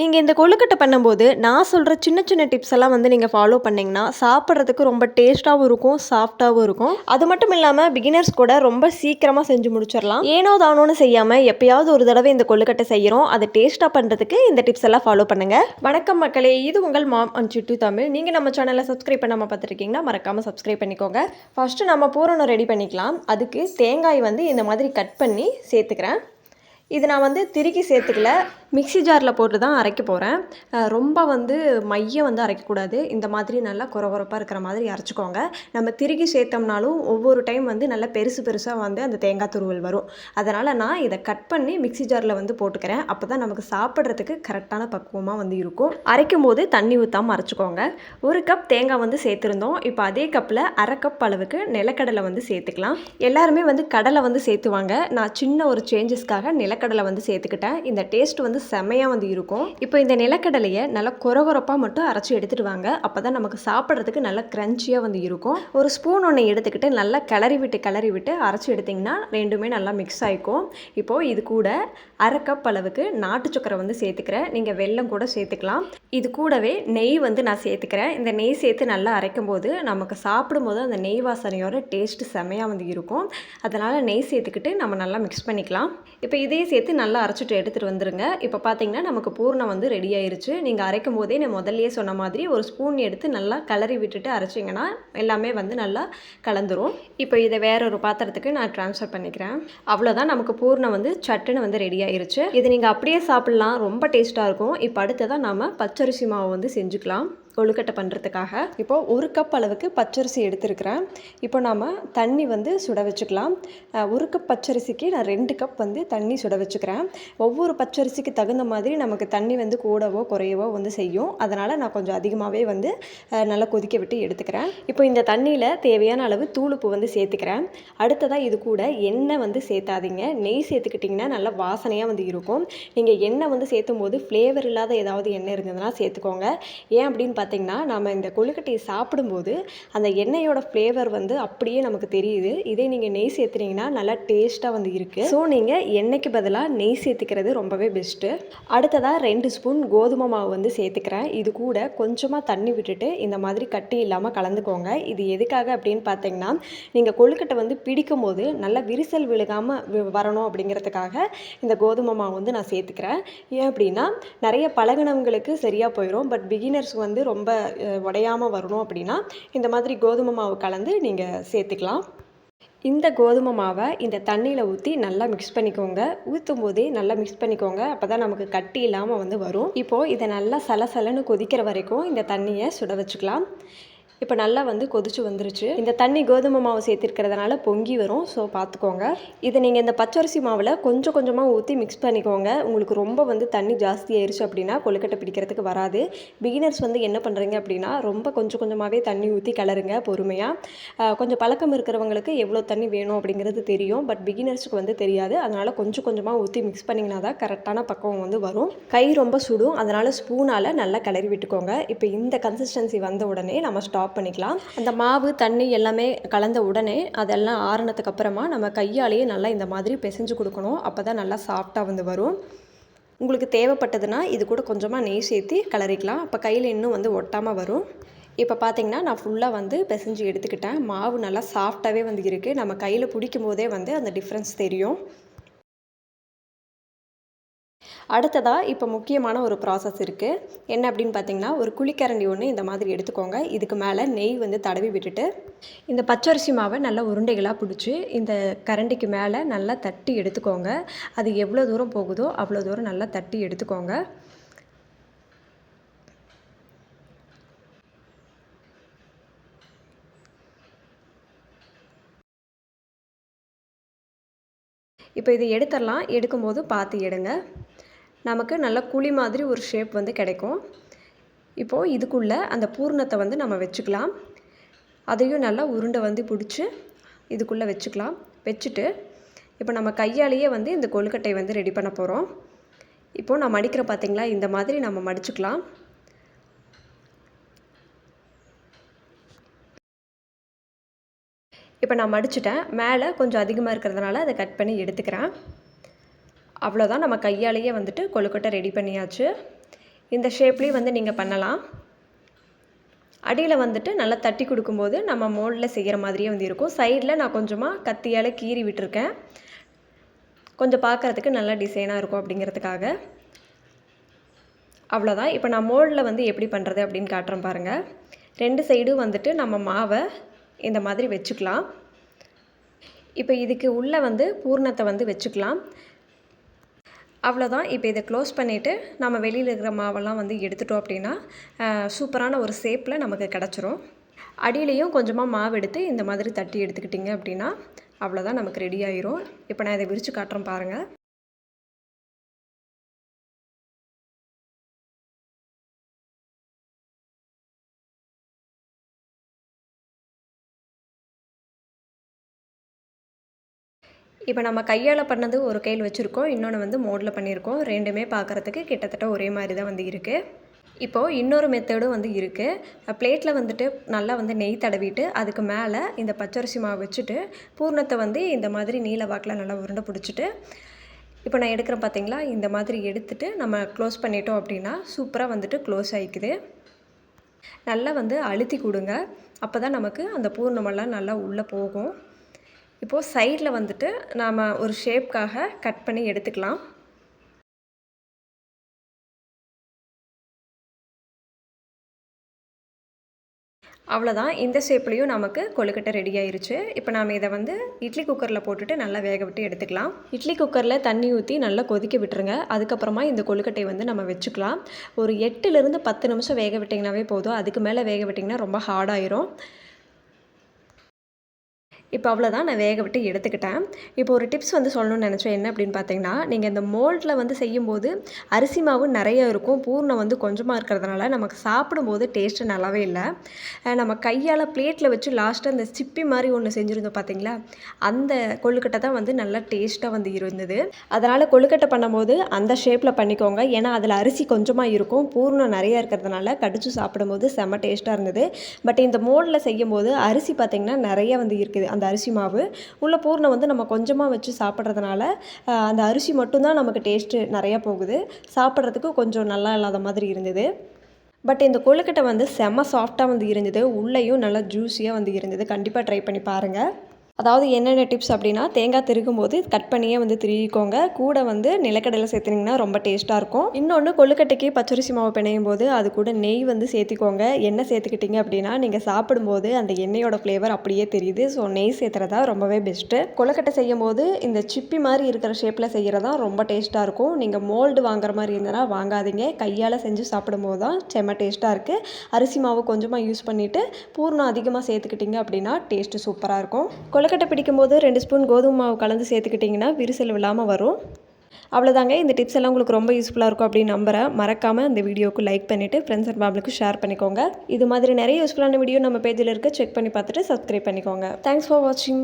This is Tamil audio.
நீங்கள் இந்த கொழுக்கட்டை பண்ணும்போது நான் சொல்கிற சின்ன சின்ன டிப்ஸ் எல்லாம் வந்து நீங்கள் ஃபாலோ பண்ணிங்கன்னா சாப்பிட்றதுக்கு ரொம்ப டேஸ்ட்டாகவும் இருக்கும் சாஃப்டாகவும் இருக்கும். அது மட்டும் இல்லாமல் பிகினர்ஸ் கூட ரொம்ப சீக்கிரமாக செஞ்சு முடிச்சிடலாம் ஏனோ தானோன்னு செய்யாமல் எப்பயாவது ஒரு தடவை இந்த கொழுக்கட்டை செய்கிறோம் அதை டேஸ்ட்டாக பண்ணுறதுக்கு இந்த டிப்ஸ் எல்லாம் ஃபாலோ பண்ணுங்கள் வணக்கம் மக்களே இது உங்கள் மாம் அண்ட் சிட்டு தமிழ். நீங்கள் நம்ம சேனலை சப்ஸ்கிரைப் பண்ணாமல் பார்த்துருக்கீங்கன்னா மறக்காமல் சப்ஸ்கிரைப் பண்ணிக்கோங்க. ஃபஸ்ட்டு நம்ம பூரணம் ரெடி பண்ணிக்கலாம். அதுக்கு தேங்காய் வந்து இந்த மாதிரி கட் பண்ணி சேர்த்துக்கிறேன். இது நான் வந்து திருக்கி சேர்த்துக்கல. மிக்ஸி ஜாரில் போட்டு தான் அரைக்க போகிறேன் ரொம்ப வந்து மையம் வந்து அரைக்கக்கூடாது. இந்த மாதிரி நல்லா குறவரப்பாக இருக்கிற மாதிரி அரைச்சிக்கோங்க. நம்ம திருக்கி சேர்த்தோம்னாலும் ஒவ்வொரு டைம் வந்து நல்லா பெருசு பெருசாக வந்து அந்த தேங்காய் துருவல் வரும். அதனால் நான் இதை கட் பண்ணி மிக்ஸி ஜாரில் வந்து போட்டுக்கிறேன். அப்போ தான் நமக்கு சாப்பிட்றதுக்கு கரெக்டான பக்குவமாக வந்து இருக்கும். அரைக்கும் போது தண்ணி ஊற்றாமல் அரைச்சிக்கோங்க. ஒரு கப் தேங்காய் வந்து சேர்த்துருந்தோம். இப்போ அதே கப்பில் அரை கப் அளவுக்கு நிலக்கடலை வந்து சேர்த்துக்கலாம். எல்லாருமே வந்து கடலை வந்து சேர்த்துவாங்க. நான் சின்ன ஒரு சேஞ்சஸ்க்காக நிலக்கடலை வந்து சேர்த்துக்கிட்டேன். இந்த டேஸ்ட் வந்து செமையாக வந்து இருக்கும். இப்போ இந்த நிலக்கடலையை நல்லா குறகுறப்பாக மட்டும் அரைச்சி எடுத்துகிட்டு வாங்க. அப்போ தான் நமக்கு சாப்பிட்றதுக்கு நல்லா க்ரன்ச்சியாக வந்து இருக்கும். ஒரு ஸ்பூன் ஒன்று எடுத்துக்கிட்டு நல்லா கிளறி விட்டு கிளறி விட்டு அரைச்சி எடுத்திங்கன்னா ரெண்டுமே நல்லா மிக்ஸ் ஆகிக்கும் இப்போது இது கூட அரை கப் அளவுக்கு நாட்டு சக்கரை வந்து சேர்த்துக்கிறேன். நீங்கள் வெல்லம் கூட சேர்த்துக்கலாம். இது கூடவே நெய் வந்து நான் சேர்த்துக்கிறேன். இந்த நெய் சேர்த்து நல்லா அரைக்கும் போது நமக்கு சாப்பிடும்போது அந்த நெய் வாசனையோட டேஸ்ட்டு செமையாக வந்து இருக்கும். அதனால் நெய் சேர்த்துக்கிட்டு நம்ம நல்லா மிக்ஸ் பண்ணிக்கலாம். இப்போ இதே இதையும் சேர்த்து நல்லா அரைச்சிட்டு எடுத்துகிட்டு வந்துடுங்க இப்போ இப்போ பார்த்தீங்கன்னா நமக்கு பூர்ணம் வந்து ரெடி ஆயிருச்சு. நீங்கள் அரைக்கும் போதே நான் முதல்லையே சொன்ன மாதிரி ஒரு ஸ்பூன் எடுத்து நல்லா கலரி விட்டுட்டு அரைச்சிங்கன்னா எல்லாமே வந்து நல்லா கலந்துரும். இப்போ இதை வேற ஒரு பாத்திரத்துக்கு நான் ட்ரான்ஸ்ஃபர் பண்ணிக்கிறேன். அவ்வளோதான் நமக்கு பூர்ணம் வந்து சட்டுன்னு வந்து ரெடி ஆயிருச்சு. இது நீங்கள் அப்படியே சாப்பிட்லாம். ரொம்ப டேஸ்ட்டாக இருக்கும். இப்போ அடுத்ததான் நம்ம பச்சரிசி மாவு வந்து செஞ்சுக்கலாம். கொழுக்கட்டை பண்ணுறதுக்காக இப்போது ஒரு கப் அளவுக்கு பச்சரிசி எடுத்துருக்கிறேன். இப்போ நாம் தண்ணி வந்து சுட வச்சுக்கலாம். ஒரு கப் பச்சரிசிக்கு நான் ரெண்டு கப் வந்து தண்ணி சுட வச்சுக்கிறேன். ஒவ்வொரு பச்சரிசிக்கு தகுந்த மாதிரி நமக்கு தண்ணி வந்து கூடவோ குறையவோ வந்து செய்யும். அதனால் நான் கொஞ்சம் அதிகமாகவே வந்து நல்லா கொதிக்க விட்டு எடுத்துக்கிறேன். இப்போ இந்த தண்ணியில் தேவையான அளவு தூளுப்பு வந்து சேர்த்துக்கிறேன். அடுத்ததாக இது கூட எண்ணெய் வந்து சேர்த்தாதீங்க. நெய் சேர்த்துக்கிட்டிங்கன்னா நல்லா வாசனையாக வந்து இருக்கும். நீங்கள் எண்ணெய் வந்து சேர்த்தும் போது ஃப்ளேவர் இல்லாத ஏதாவது எண்ணெய் இருந்ததுன்னா சேர்த்துக்கோங்க. ஏன் அப்படின்னு பார்த்திங்கன்னா நம்ம இந்த கொழுக்கட்டையை சாப்பிடும்போது அந்த எண்ணெயோட ஃப்ளேவர் வந்து அப்படியே நமக்கு தெரியுது. இதே நீங்கள் நெய் சேர்த்துனீங்கன்னா நல்லா டேஸ்ட்டாக வந்து இருக்குது ஸோ நீங்கள் எண்ணெய்க்கு பதிலாக நெய் சேர்த்துக்கிறது ரொம்பவே பெஸ்ட்டு அடுத்ததாக ரெண்டு ஸ்பூன் கோதுமை மாவு வந்து சேர்த்துக்கிறேன். இது கூட கொஞ்சமாக தண்ணி விட்டுட்டு இந்த மாதிரி கட்டி இல்லாமல் கலந்துக்கோங்க. இது எதுக்காக அப்படின்னு பார்த்தீங்கன்னா நீங்கள் கொழுக்கட்டை வந்து பிடிக்கும் போது நல்லா விரிசல் விழுகாமல் வரணும் அப்படிங்கிறதுக்காக இந்த கோதுமை மாவு வந்து நான் சேர்த்துக்கிறேன். ஏன் அப்படின்னா நிறைய பழகினவங்களுக்கு சரியாக போயிடும் பட் பிகினர்ஸ் வந்து ரொம்ப ரொம்ப உடையாமல் வரணும் அப்படின்னா இந்த மாதிரி கோதுமை மாவு கலந்து நீங்கள் சேர்த்துக்கலாம். இந்த கோதுமை மாவை இந்த தண்ணியில் ஊற்றி நல்லா மிக்ஸ் பண்ணிக்கோங்க. ஊற்றும் போதே நல்லா மிக்ஸ் பண்ணிக்கோங்க. அப்போ தான் நமக்கு கட்டி இல்லாமல் வந்து வரும். இப்போது இதை நல்லா சலசலன்னு கொதிக்கிற வரைக்கும் இந்த தண்ணியை சுட வச்சுக்கலாம். இப்போ நல்லா வந்து கொதிச்சு வந்துருச்சு. இந்த தண்ணி கோதுமை மாவு சேர்த்துருக்கிறதுனால பொங்கி வரும். ஸோ பார்த்துக்கோங்க இதை நீங்கள் இந்த பச்சரிசி மாவில் கொஞ்சம் கொஞ்சமாக ஊற்றி மிக்ஸ் பண்ணிக்கோங்க. உங்களுக்கு ரொம்ப வந்து தண்ணி ஜாஸ்தி ஆயிடுச்சு அப்படின்னா கொழுக்கட்டை பிடிக்கிறதுக்கு வராது. பிகினர்ஸ் வந்து என்ன பண்ணுறீங்க அப்படின்னா ரொம்ப கொஞ்சம் கொஞ்சமாகவே தண்ணி ஊற்றி கிளறுங்க பொறுமையாக கொஞ்சம் பழக்கம் இருக்கிறவங்களுக்கு எவ்வளோ தண்ணி வேணும் அப்படிங்கிறது தெரியும். பட் பிகினர்ஸுக்கு வந்து தெரியாது. அதனால் கொஞ்சம் கொஞ்சமாக ஊற்றி மிக்ஸ் பண்ணிங்கன்னா தான் கரெக்டான பக்கம் வந்து வரும். கை ரொம்ப சுடும். அதனால் ஸ்பூனால் நல்லா கிளறி விட்டுக்கோங்க. இப்போ இந்த கன்சிஸ்டன்சி வந்த உடனே நம்ம ஸ்டாப் ஸ்டாப் பண்ணிக்கலாம். அந்த மாவு தண்ணி எல்லாமே கலந்த உடனே அதெல்லாம் ஆறுனதுக்கு அப்புறமா நம்ம கையாலேயே நல்லா இந்த மாதிரி பிசைஞ்சு கொடுக்கணும். அப்போ தான் நல்லா சாஃப்டாக வந்து வரும். உங்களுக்கு தேவைப்பட்டதுன்னா இது கூட கொஞ்சமாக நெய் சேர்த்து கலரிக்கலாம். அப்போ கையில் இன்னும் வந்து ஒட்டாமல் வரும். இப்போ பார்த்தீங்கன்னா நான் ஃபுல்லாக வந்து பிசைஞ்சு எடுத்துக்கிட்டேன். மாவு நல்லா சாஃப்டாகவே வந்து இருக்குது நம்ம கையில் பிடிக்கும் போதே வந்து அந்த டிஃப்ரென்ஸ் தெரியும். அடுத்ததாக இப்போ முக்கியமான ஒரு ப்ராசஸ் இருக்குது என்ன அப்படின்னு பார்த்தீங்கன்னா ஒரு குழிக்கரண்டி ஒன்று இந்த மாதிரி எடுத்துக்கோங்க. இதுக்கு மேலே நெய் வந்து தடவி விட்டுட்டு இந்த பச்சரிசி மாவை நல்லா உருண்டைகளாக பிடிச்சி இந்த கரண்டிக்கு மேலே நல்லா தட்டி எடுத்துக்கோங்க. அது எவ்வளோ தூரம் போகுதோ அவ்வளோ தூரம் நல்லா தட்டி எடுத்துக்கோங்க. இப்போ இதை எடுத்துடலாம். எடுக்கும்போது பார்த்து எடுங்க. நமக்கு நல்ல குழி மாதிரி ஒரு ஷேப் வந்து கிடைக்கும். இப்போது இதுக்குள்ளே அந்த பூர்ணத்தை வந்து நம்ம வச்சுக்கலாம். அதையும் நல்லா உருண்டை வந்து பிடிச்சி இதுக்குள்ளே வச்சுக்கலாம். வச்சுட்டு இப்போ நம்ம கையாலேயே வந்து இந்த கொழுக்கட்டை வந்து ரெடி பண்ண போகிறோம் இப்போது நான் மடிக்கிற பார்த்திங்களா இந்த மாதிரி நம்ம மடிச்சுக்கலாம். இப்போ நான் மடிச்சிட்டேன். மேலே கொஞ்சம் அதிகமாக இருக்கிறதுனால அதை கட் பண்ணி எடுத்துக்கிறேன். அவ்வளோதான் நம்ம கையாலேயே வந்துட்டு கொழுக்கட்டை ரெடி பண்ணியாச்சு. இந்த ஷேப்லேயும் வந்து நீங்கள் பண்ணலாம். அடியில் வந்துட்டு நல்லா தட்டி கொடுக்கும்போது நம்ம மோல்டில் செய்கிற மாதிரியே வந்து இருக்கும். சைடில் நான் கொஞ்சமாக கத்தியால் கீறி விட்டுருக்கேன். கொஞ்சம் பார்க்குறதுக்கு நல்லா டிசைனாக இருக்கும் அப்படிங்கிறதுக்காக. அவ்வளோதான் இப்போ நான் மோல்டில் வந்து எப்படி பண்ணுறது அப்படின்னு காட்டுறேன் பாருங்கள் ரெண்டு சைடும் வந்துட்டு நம்ம மாவை இந்த மாதிரி வச்சுக்கலாம். இப்போ இதுக்கு உள்ளே வந்து பூர்ணத்தை வந்து வச்சுக்கலாம். அவ்வளோதான் இப்போ இதை க்ளோஸ் பண்ணிவிட்டு நம்ம வெளியில் இருக்கிற மாவெல்லாம் வந்து எடுத்துட்டோம் அப்படின்னா சூப்பரான ஒரு ஷேப்பில் நமக்கு கிடச்சிரும். அடியிலையும் கொஞ்சமாக மாவு எடுத்து இந்த மாதிரி தட்டி எடுத்துக்கிட்டிங்க அப்படின்னா அவ்வளோதான் நமக்கு ரெடி ஆயிரும். இப்போ நான் இதை விரித்து காட்டுறேன் பாருங்கள் இப்போ நம்ம கையால் பண்ணது ஒரு கையில் வச்சுருக்கோம் இன்னொன்று வந்து மோடில் பண்ணியிருக்கோம். ரெண்டுமே பார்க்குறதுக்கு கிட்டத்தட்ட ஒரே மாதிரி தான் வந்து இருக்குது இப்போது இன்னொரு மெத்தடும் வந்து இருக்குது பிளேட்டில் வந்துட்டு நல்லா வந்து நெய் தடவிட்டு அதுக்கு மேலே இந்த பச்சரிசி மாவு வச்சுட்டு பூர்ணத்தை வந்து இந்த மாதிரி நீல வாக்கில் நல்லா உருண்டை பிடிச்சிட்டு இப்போ நான் எடுக்கிறேன் பார்த்தீங்களா? இந்த மாதிரி எடுத்துட்டு நம்ம க்ளோஸ் பண்ணிட்டோம் அப்படின்னா சூப்பராக வந்துட்டு க்ளோஸ் ஆகிக்குது நல்லா வந்து அழுத்தி கொடுங்க. அப்போ தான் நமக்கு அந்த பூர்ணமெல்லாம் நல்லா உள்ளே போகும். இப்போது சைடில் வந்துட்டு நாம் ஒரு ஷேப்காக கட் பண்ணி எடுத்துக்கலாம். அவ்வளோதான் இந்த ஷேப்லேயும் நமக்கு கொழுக்கட்டை ரெடி ஆயிருச்சு. இப்போ நாம் இதை வந்து இட்லி குக்கரில் போட்டுட்டு நல்லா வேக விட்டு எடுத்துக்கலாம். இட்லி குக்கரில் தண்ணி ஊற்றி நல்லா கொதிக்க விட்டுருங்க. அதுக்கப்புறமா இந்த கொழுக்கட்டையை வந்து நம்ம வச்சுக்கலாம். ஒரு எட்டுலேருந்து பத்து நிமிஷம் வேக விட்டிங்கனாவே போதும். அதுக்கு மேலே வேக விட்டிங்கன்னா ரொம்ப ஹார்டாயிரும் இப்போ அவ்வளோதான் நான் வேக விட்டு எடுத்துக்கிட்டேன். இப்போ ஒரு டிப்ஸ் வந்து சொல்லணும்னு நினச்சேன் என்ன அப்படின்னு பார்த்தீங்கன்னா நீங்கள் இந்த மோல்டில் வந்து செய்யும்போது அரிசி மாவு நிறைய இருக்கும் பூர்ணம் வந்து கொஞ்சமாக இருக்கிறதுனால நமக்கு சாப்பிடும்போது டேஸ்ட்டு நல்லாவே இல்லை. நம்ம கையால் பிளேட்டில் வச்சு லாஸ்ட்டாக அந்த சிப்பி மாதிரி ஒன்று செஞ்சுருந்தோம் பார்த்தீங்களா அந்த கொழுக்கட்டை தான் வந்து நல்லா டேஸ்ட்டாக வந்து இருந்தது. அதனால் கொழுக்கட்டை பண்ணும்போது அந்த ஷேப்பில் பண்ணிக்கோங்க. ஏன்னா அதில் அரிசி கொஞ்சமாக இருக்கும் பூர்ணம் நிறையா இருக்கிறதுனால கடிச்சு சாப்பிடும்போது செம்ம டேஸ்ட்டாக இருந்தது. பட் இந்த மோல்டில் செய்யும்போது அரிசி பார்த்திங்கன்னா நிறைய வந்து இருக்குது. அந்த அரிசி மாவு. உள்ள பூர்ணம் வந்து நம்ம கொஞ்சமாக வச்சு சாப்பிட்றதுனால அந்த அரிசி மட்டும்தான் நமக்கு டேஸ்ட்டு நிறையா போகுது. சாப்பிட்றதுக்கு கொஞ்சம் நல்லா இல்லாத மாதிரி இருந்தது. பட் இந்த கொழுக்கட்டை வந்து செம்ம சாஃப்டாக வந்து இருந்தது. உள்ளேயும் நல்லா ஜூஸியாக வந்து இருந்தது. கண்டிப்பாக ட்ரை பண்ணி பாருங்கள் அதாவது என்னென்ன டிப்ஸ் அப்படின்னா தேங்காய் திருகும் போது கட் பண்ணியே வந்து திருகிக்கோங்க. கூட வந்து நிலக்கடலை சேர்த்துனிங்கன்னா ரொம்ப டேஸ்ட்டாக இருக்கும். இன்னொன்று கொழுக்கட்டைக்கு பச்சரிசி மாவு பிணையும் போது அது கூட நெய் வந்து சேர்த்துக்கோங்க. எண்ணெய் சேர்த்துக்கிட்டிங்க அப்படின்னா நீங்கள் சாப்பிடும்போது அந்த எண்ணெயோட ஃப்ளேவர் அப்படியே தெரியுது. ஸோ நெய் சேர்த்துறதா ரொம்பவே பெஸ்ட்டு கொழுக்கட்டை செய்யும் போது இந்த சிப்பி மாதிரி இருக்கிற ஷேப்பில் செய்கிறதா ரொம்ப டேஸ்ட்டாக இருக்கும். நீங்கள் மோல்டு வாங்குற மாதிரி இருந்தனா வாங்காதீங்க. கையால் செஞ்சு சாப்பிடும்போது தான் செம்ம டேஸ்ட்டாக இருக்குது அரிசி மாவு கொஞ்சமாக யூஸ் பண்ணிவிட்டு பூர்ணம் அதிகமாக சேர்த்துக்கிட்டிங்க அப்படின்னா டேஸ்ட்டு சூப்பராக இருக்கும். கொழுக்கட்டை பிடிக்கும்போது ரெண்டு ஸ்பூன் கோதுமை மாவு கலந்து சேர்த்துக்கிட்டிங்கன்னா விரிசல் விழாமல் வரும். அவ்வளோதாங்க இந்த டிப்ஸ் எல்லாம் உங்களுக்கு ரொம்ப யூஸ்ஃபுல்லாக இருக்கும் அப்படின்னு நம்புகிறேன் மறக்காமல் இந்த வீடியோக்கு லைக் பண்ணிவிட்டு ஃப்ரெண்ட்ஸ் அண்ட் ஃபேமிலிக்கு ஷேர் பண்ணிக்கோங்க. இது மாதிரி நிறைய யூஸ்ஃபுல்லான வீடியோ நம்ம பேஜில் இருக்க. செக் பண்ணி பார்த்துட்டு சப்ஸ்கிரைப் பண்ணிக்கோங்க. தேங்க்ஸ் ஃபார் வாட்சிங்